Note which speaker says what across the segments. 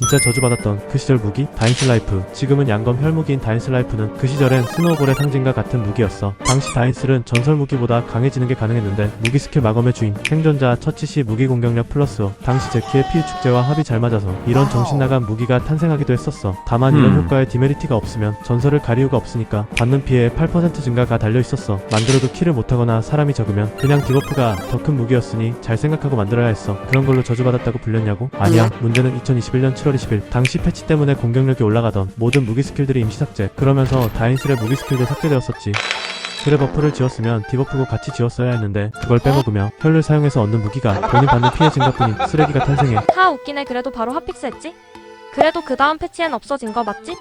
Speaker 1: 진짜 저주받았던 그 시절 무기 다인슬라이프. 지금은 양검 혈무기인 다인슬라이프는 그 시절엔 스노우볼의 상징과 같은 무기였어. 당시 다인슬은 전설 무기보다 강해지는 게 가능했는데 무기 스킬 마검의 주인 생존자 처치 시 무기 공격력 플러스 당시 제키의 피해 축제와 합이 잘 맞아서 이런 정신나간 무기가 탄생하기도 했었어. 다만 이런
Speaker 2: 음.
Speaker 1: 효과에 디메리티가 없으면 전설을 갈 이유가 없으니까 받는 피해에 8% 증가가 달려있었어. 만들어도 킬을 못하거나 사람이 적으면 그냥 디버프가 더 큰 무기였으니 잘 생각하고 만들어야 했어. 그런 걸로 저주받았다고 불렸냐고? 아니야. 문제는 2021년 7월 20일 당시 패치 때문에 공격력이 올라가던 모든 무기 스킬들이 임시 삭제. 그러면서 다인슬의 무기 스킬도 삭제되었었지. 그래 버프를 지웠으면 디버프고 같이 지웠어야 했는데 그걸 빼먹으며 혈을 사용해서 얻는 무기가 본인 받는 피해 증가뿐인 쓰레기가 탄생해.
Speaker 3: 하 웃기네. 그래도 바로 핫픽스했지? 그래도 그 다음 패치엔 없어진 거 맞지?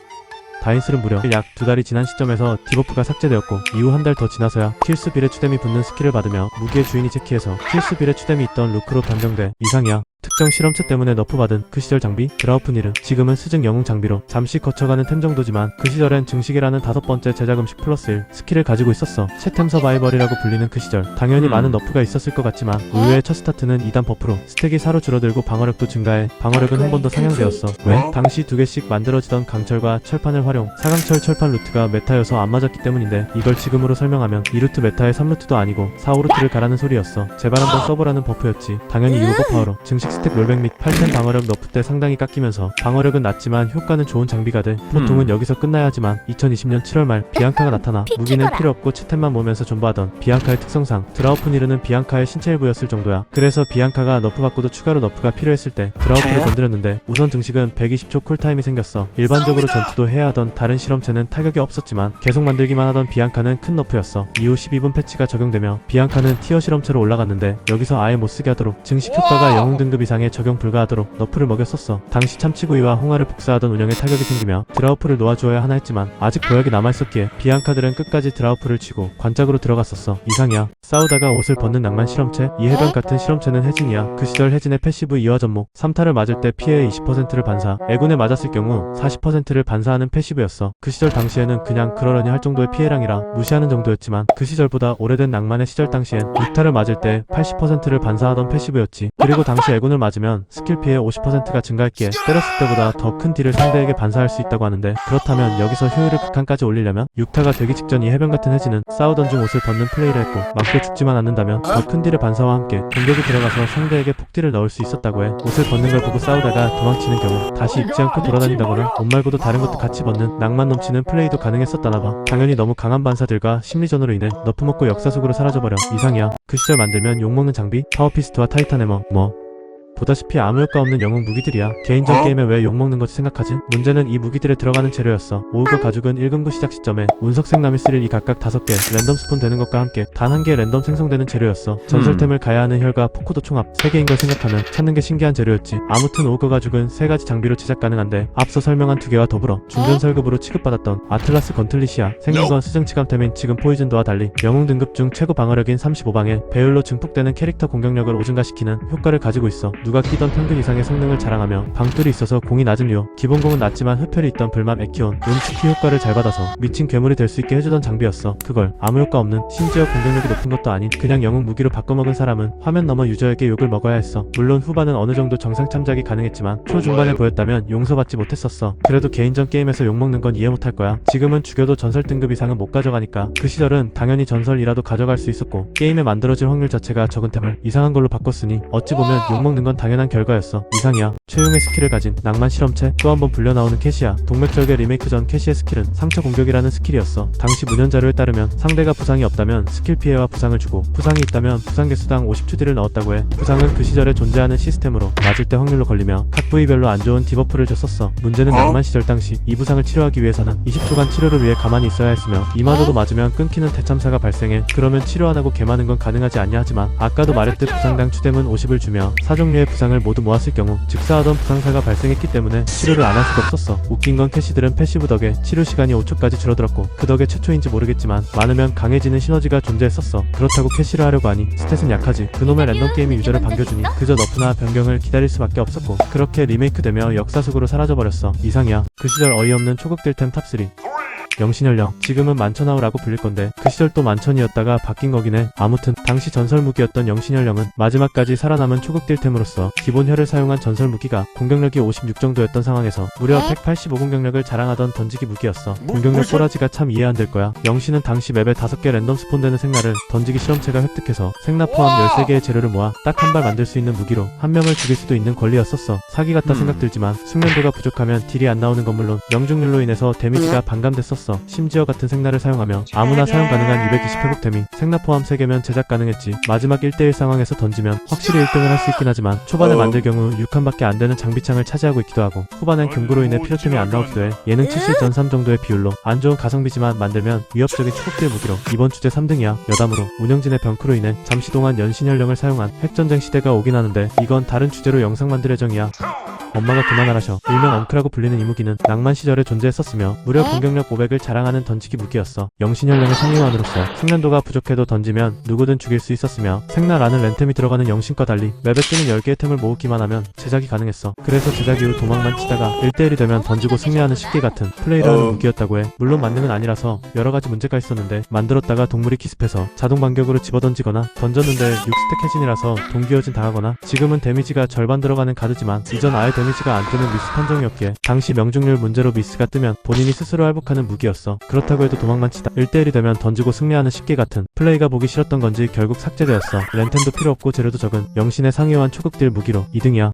Speaker 1: 다인슬은 무려 약 두 달이 지난 시점에서 디버프가 삭제되었고 이후 한 달 더 지나서야 킬스 빌의 추뎀이 붙는 스킬을 받으며 무기의 주인이 제키에서 킬스 빌의 추뎀이 있던 루크로 변경돼 이상이야 특정 실험체 때문에 너프 받은 그 시절 장비 드라우프닐은 지금은 스증 영웅 장비로 잠시 거쳐가는 템 정도지만 그 시절엔 증식이라는 다섯 번째 제작 음식 플러스 1 스킬을 가지고 있었어. 채템 서바이벌이라고 불리는 그 시절 당연히
Speaker 2: 음.
Speaker 1: 많은 너프가 있었을 것 같지만 의외의 첫 스타트는 2단 버프로 스택이 4로 줄어들고 방어력도 증가해 방어력은 한 번 더 상향되었어. 왜? 당시 두 개씩 만들어지던 강철과 철판을 활용. 사강철 철판 루트가 메타여서 안 맞았기 때문인데 이걸 지금으로 설명하면 2루트 메타의 3루트도 아니고 4, 5루트를 가라는 소리였어. 제발 한번 써보라는 버프였지. 당연히 이오버 파워로 증식 스택 롤백 및 8템 방어력 너프 때 상당히 깎이면서 방어력은 낮지만 효과는 좋은 장비가 돼. 보통은 여기서 끝나야 하지만 2020년 7월 말 비앙카가 나타나 무기는 필요 없고 채템만 모면서 존버하던 비앙카의 특성상 드라우프니르는 비앙카의 신체 일부였을 정도야. 그래서 비앙카가 너프 받고도 추가로 너프가 필요했을 때 드라우프를 건드렸는데 우선 증식은 120초 쿨타임이 생겼어. 일반적으로 전투도 해야 하던 다른 실험체는 타격이 없었지만 계속 만들기만 하던 비앙카는 큰 너프였어. 이후 12분 패치가 적용되며 비앙카는 티어 실험체로 올라갔는데 여기서 아예 못쓰게 하도록 증식 효과가 영웅 등급 이상에 적용 불가하도록 너프를 먹였었어. 당시 참치구이와 홍화를 복사하던 운영에 타격이 생기며 드라우프를 놓아주어야 하나 했지만 아직 보약이 남아있었기에 비앙카들은 끝까지 드라우프를 치고 관짝으로 들어갔었어. 이상이야. 싸우다가 옷을 벗는 낭만 실험체 이 해변 같은 실험체는 혜진이야. 그 시절 혜진의 패시브 이화 접목 3타를 맞을 때 피해의 20%를 반사 애군에 맞았을 경우 40%를 반사하는 패시브였어. 그 시절 당시에는 그냥 그러려니 할 정도의 피해량이라 무시하는 정도였지만 그 시절보다 오래된 낭만의 시절 당시엔 6타를 맞을 때 80%를 반사하던 패시브였지. 그리고 당시 애군 을 맞으면 스킬 피해 50%가 증가했기에 때렸을 때보다 더 큰 딜을 상대에게 반사할 수 있다고 하는데 그렇다면 여기서 효율을 극한까지 올리려면 6타가 되기 직전 이 해변 같은 혜진은 싸우던 중 옷을 벗는 플레이를 했고 맞고 죽지만 않는다면 더 큰 딜의 반사와 함께 공격이 들어가서 상대에게 폭딜을 넣을 수 있었다고 해 옷을 벗는 걸 보고 싸우다가 도망치는 경우 다시 입지 않고 돌아다닌다거나 옷 말고도 다른 것도 같이 벗는 낭만 넘치는 플레이도 가능했었다나봐 당연히 너무 강한 반사들과 심리전으로 인해 너프 먹고 역사 속으로 사라져버려 이상이야 그 시절 만들면 욕먹는 장비 파워피스트와 타이탄 해머 뭐 보다시피 아무 효과 없는 영웅 무기들이야. 개인전 게임에 왜 욕먹는 거지 생각하지? 문제는 이 무기들에 들어가는 재료였어. 오우가 가죽은 1금구 시작 시점에 운석색 나미스릴 이 각각 5개 랜덤 스폰 되는 것과 함께 단 한 개 랜덤 생성되는 재료였어. 전설템을 가야 하는 혈과 포코도 총합 3개인 걸 생각하면 찾는 게 신기한 재료였지. 아무튼 오우가 가죽은 3가지 장비로 제작 가능한데 앞서 설명한 두 개와 더불어 중견 설급으로 취급받았던 아틀라스 건틀리시아 생긴 건 수증 치감템인 지금 포이즌도와 달리 영웅 등급 중 최고 방어력인 35방에 배율로 증폭되는 캐릭터 공격력을 오증가시키는 효과를 가지고 있어 누가 끼던 평균 이상의 성능을 자랑하며 방뚫이 있어서 공이 류어 기본공은 낮지만 흡혈이 있던 불맘 에키온 음치키 효과를 잘 받아서 미친 괴물이 될 수 있게 해주던 장비였어. 그걸 아무 효과 없는 심지어 공격력이 높은 것도 아닌 그냥 영웅 무기로 바꿔먹은 사람은 화면 넘어 유저에게 욕을 먹어야 했어. 물론 후반은 어느 정도 정상 참작이 가능했지만 초중반에 보였다면 용서받지 못했었어. 그래도 개인전 게임에서 욕먹는 건 이해 못할 거야. 지금은 죽여도 전설 등급 이상은 못 가져가니까. 그 시절은 당연히 전설이라도 가져갈 수 있었고 게임에 만들어질 확률 자체가 적은 템을 이상한 걸로 바꿨으니 어찌 보면 욕먹는 건 당연한 결과였어. 이상이야. 최용의 스킬을 가진 낭만 실험체 또 한 번 불려 나오는 캐시야. 동맥절개 리메이크 전 캐시의 스킬은 상처 공격이라는 스킬이었어. 당시 문연 자료에 따르면 상대가 부상이 없다면 스킬 피해와 부상을 주고 부상이 있다면 부상 개수당 50추디를 넣었다고 해. 부상은 그 시절에 존재하는 시스템으로 맞을 때 확률로 걸리며 각 부위별로 안 좋은 디버프를 줬었어. 문제는 낭만 시절 당시 이 부상을 치료하기 위해서는 20초간 치료를 위해 가만히 있어야 했으며 이마저도 맞으면 끊기는 대참사가 발생해. 그러면 치료 안 하고 개마는 건 가능하지 않냐 하지만 아까도 말했듯 부상당 추뎀은 50을 주며 사종류의 부상을 모두 모았을 경우 즉사하던 부상사가 발생했기 때문에 치료를 안 할 수가 없었어. 웃긴 건 캐시들은 패시브 덕에 치료 시간이 5초까지 줄어들었고 그 덕에 최초인지 모르겠지만 많으면 강해지는 시너지가 존재했었어. 그렇다고 캐시를 하려고 하니 스탯은 약하지. 그놈의 랜덤 게임이 유저를 반겨주니 그저 너프나 변경을 기다릴 수밖에 없었고 그렇게 리메이크되며 역사 속으로 사라져버렸어. 이상이야. 그 시절 어이없는 초극딜템 탑3 영신연령. 지금은 만천하우라고 불릴 건데 그 시절 또 만천이었다가 바뀐 거긴 해. 아무튼 당시 전설 무기였던 영신연령은 마지막까지 살아남은 초극 딜템으로서 기본 혈을 사용한 전설 무기가 공격력이 56 정도였던 상황에서 무려 185 공격력을 자랑하던 던지기 무기였어. 공격력 꼬라지가 참 이해 안 될 거야. 영신은 당시 맵에 5개 랜덤 스폰되는 생나를 던지기 실험체가 획득해서 생나 포함 13개의 재료를 모아 딱 한 발 만들 수 있는 무기로 한 명을 죽일 수도 있는 권리였었어. 사기 같다 생각 들지만 숙련도가 부족하면 딜이 안 나오는 건 물론 명중률로 인해서 데미지가 반감됐었어 심지어 같은 생나를 사용하며 아무나 사용 가능한 220 회복 데미 생나 포함 3개면 제작 가능했지 마지막 1대1 상황에서 던지면 확실히 1등을 할 수 있긴 하지만 초반에 만들 경우 6칸밖에 안 되는 장비창을 차지하고 있기도 하고 후반엔 금고로 인해 필요템이 안 나오기도 해 예능 7실 전삼 정도의 비율로 안 좋은 가성비지만 만들면 위협적인 초급딜 무기로 이번 주제 3등이야 여담으로 운영진의 병크로 인해 잠시 동안 연신연령을 사용한 핵전쟁 시대가 오긴 하는데 이건 다른 주제로 영상 만들 예정이야 엄마가 그만하라셔. 일명 엉크라고 불리는 이 무기는 낭만 시절에 존재했었으며 무려 공격력 500을 자랑하는 던지기 무기였어. 영신연령의 상위원으로서 숙련도가 부족해도 던지면 누구든 죽일 수 있었으며 생나라는 랜템이 들어가는 영신과 달리 맵에 뜨는 10개의 템을 모으기만 하면 제작이 가능했어. 그래서 제작 이후 도망만 치다가 1대1이 되면 던지고 승리하는 쉽게 같은 플레이를 하는 무기였다고 해. 물론 만능은 아니라서 여러 가지 문제가 있었는데 만들었다가 동물이 기습해서 자동 반격으로 집어던지거나 던졌는데 6스택 해진이라서 동기어진 당하거나 지금은 데미지가 절반 들어가는 카드지만 이전 아예 데미지가 안 뜨는 미스 판정이었기에 당시 명중률 문제로 미스가 뜨면 본인이 스스로 회복하는 무기였어. 그렇다고 해도 도망만 치다 1대1이 되면 던지고 승리하는 쉽게 같은 플레이가 보기 싫었던 건지 결국 삭제되었어. 랜템도 필요 없고 재료도 적은 영신의 상위호한 초극딜 무기로 2등이야.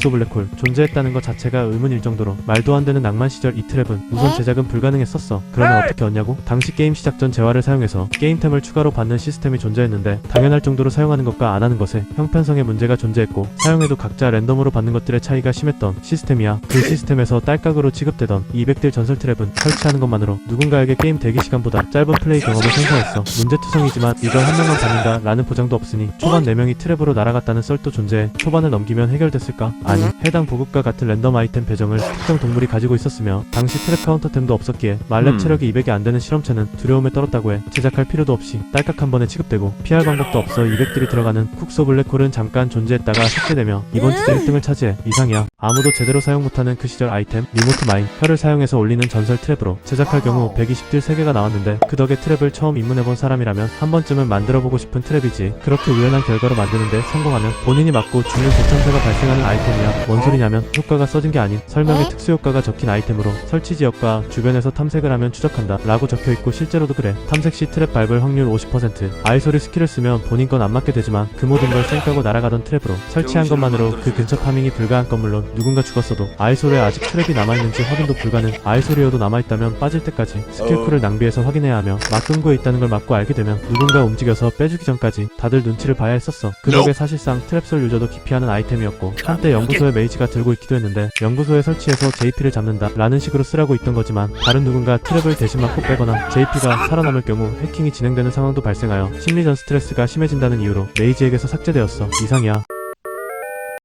Speaker 1: 폭소 블랙홀 존재했다는 것 자체가 의문일 정도로 말도 안 되는 낭만 시절 이 트랩은 우선 제작은 불가능했었어. 그러면 어떻게 얻냐고? 당시 게임 시작 전 재화를 사용해서 게임템을 추가로 받는 시스템이 존재했는데 당연할 정도로 사용하는 것과 안 하는 것에 형편성에 문제가 존재했고 사용해도 각자 랜덤으로 받는 것들의 차이 가 심했던 시스템이야. 그 시스템에서 딸깍으로 취급되던 200딜 전설 트랩은 설치하는 것만으로 누군가에게 게임 대기 시간보다 짧은 플레이 경험을 생성했어. 문제투성이지만 이걸 한 명만 받는다 라는 보장도 없으니 초반 4명이 트랩으로 날아갔다는 썰도 존재해 초반을 넘기면 해결됐을까? 아니 해당 보급과 같은 랜덤 아이템 배정을 특정 동물이 가지고 있었으며 당시 트랩 카운터템도 없었기에 말렙
Speaker 2: 음.
Speaker 1: 체력이 200이 안 되는 실험체는 두려움에 떨었다고 해 제작할 필요도 없이 딸깍 한 번에 취급되고 피할 방법도 없어 200딜이 들어가는 쿡소 블랙홀은 잠깐 존재했다가 삭제되며 이번 주제 1등을 차지해 이상 이야 아무도 제대로 사용 못하는 그 시절 아이템 리모트 마인 혀를 사용해서 올리는 전설 트랩으로 제작할 경우 120딜 3개가 나왔는데 그 덕에 트랩을 처음 입문해본 사람이라면 한 번쯤은 만들어보고 싶은 트랩이지. 그렇게 우연한 결과로 만드는데 성공하면 본인이 맞고 죽는 대참사가 발생하는 아이템이야. 뭔 소리냐면 효과가 써진 게 아닌 설명에 특수 효과가 적힌 아이템으로 설치 지역과 주변에서 탐색을 하면 추적한다 라고 적혀있고 실제로도 그래. 탐색 시 트랩 밟을 확률 50% 아이소리 스킬을 쓰면 본인 건 안 맞게 되지만 그 모든 걸 쌩까고 날아가던 트랩으로 설치한 것만으로 그 근처 파밍이 불가한 건 물론 누군가 죽었어도 아이소리에 아직 트랩이 남아있는지 확인도 불가능 아이소리여도 남아있다면 빠질 때까지 스킬쿨을 낭비해서 확인해야 하며 막금고에 있다는 걸 맞고 알게 되면 누군가 움직여서 빼주기 전까지 다들 눈치를 봐야 했었어. 그 덕에 사실상 트랩솔 유저도 기피하는 아이템이었고 한때 연구소에 메이지가 들고 있기도 했는데 연구소에 설치해서 JP를 잡는다 라는 식으로 쓰라고 있던 거지만 다른 누군가 트랩을 대신 맞고 빼거나 JP가 살아남을 경우 해킹이 진행되는 상황도 발생하여 심리전 스트레스가 심해진다는 이유로 메이지에게서 삭제되었어. 이상이야